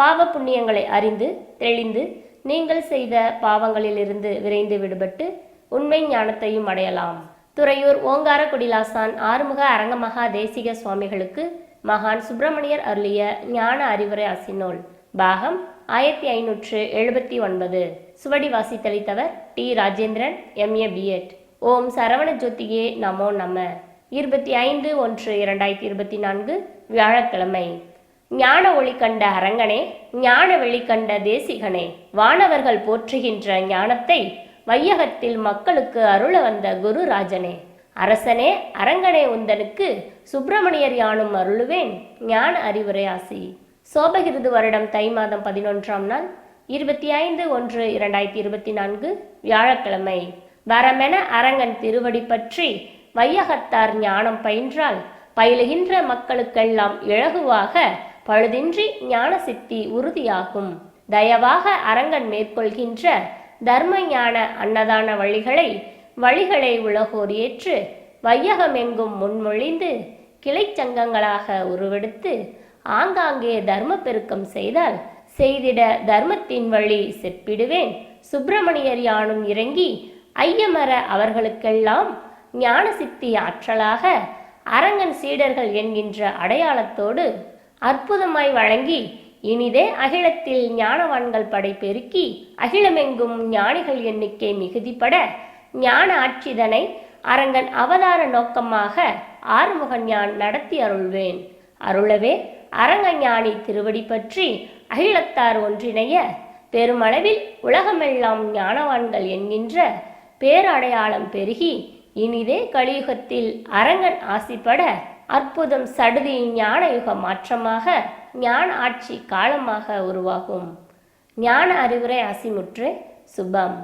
பாவ புண்ணியங்களை அறிந்து தெளிந்து நீங்கள் செய்த பாவங்களிலிருந்து விரைந்து விடுபட்டு உண்மை ஞானத்தையும் அடையலாம். துறையூர் ஓங்கார குடிலாசான் ஆறுமுக அரங்கமகா தேசிக சுவாமிகளுக்கு மகான் சுப்பிரமணியர் அருளிய ஞான அறிவுரை அசினோல் பாகம் ஆயிரத்தி ஐநூற்று எழுபத்தி ஒன்பது. சுவடி வாசித்தளித்தவர் டி. ராஜேந்திரன் எம்ஏ பிஎட் ஓம் சரவண ஜோதியே நமோ நம. இருபத்தி ஐந்து ஒன்று இரண்டாயிரத்தி இருபத்தி நான்கு வியாழக்கிழமை. ஞான ஒளி கண்ட அரங்கனே ஞான வெளி கண்ட தேசிகனே வானவர்கள் போற்றுகின்ற ஞானத்தை வையகத்தில் மக்களுக்கு அருள வந்த குருராஜனே. அரசனே அரங்கனே உந்தனுக்கு சுப்பிரமணியர் யானும் அருளுவேன் ஞான அறிவுரை ஆசி. சோபகிருது வருடம் தை மாதம் பதினொன்றாம் நாள் இருபத்தி ஐந்து ஒன்று இரண்டாயிரத்தி இருபத்தி நான்கு வியாழக்கிழமை. வரமென அரங்கன் திருவடி பற்றி வையகத்தார் ஞானம் பயின்றால் பயிலுகின்ற மக்களுக்கெல்லாம் இழகுவாக பழுதின்றி ஞான சித்தி உறுதியாகும். தயவாக அரங்கன் மேற்கொள்கின்ற தர்ம ஞான அன்னதான வழிகளை வழிகளை உலகோர் ஏற்று வையகமெங்கும் முன்மொழிந்து கிளை சங்கங்களாக உருவெடுத்து ஆங்காங்கே தர்ம பெருக்கம் செய்தால் செய்திட தர்மத்தின் வழி செப்பிடுவேன். சுப்பிரமணியர் யானும் இறங்கி ஐயமர அவர்களுக்கெல்லாம் ஞான சித்தி ஆற்றலாக அரங்கன் சீடர்கள் என்கின்ற அடையாளத்தோடு அற்புதமாய் வழங்கி இனிதே அகிலத்தில் ஞானவான்கள் படை பெருக்கி அகிலமெங்கும் ஞானிகள் எண்ணிக்கை மிகுதிப்பட ஞான ஆட்சிதனை அரங்கன் அவதார நோக்கமாக ஆறுமுகன் ஞான் நடத்தி அருள்வேன். அருளவே அரங்க ஞானி திருவடி பற்றி அகிலத்தார் ஒன்றிணைய பெருமளவில் உலகமெல்லாம் ஞானவான்கள் என்கின்ற பேரடையாளம் பெருகி இனிதே கலியுகத்தில் அரங்கன் ஆசிப்பட அற்புதம் சடுதி ஞான யுக மாற்றமாக ஞான ஆட்சி காலமாக உருவாகும். ஞான அறிவுரை அசிமுற்று. சுபம்.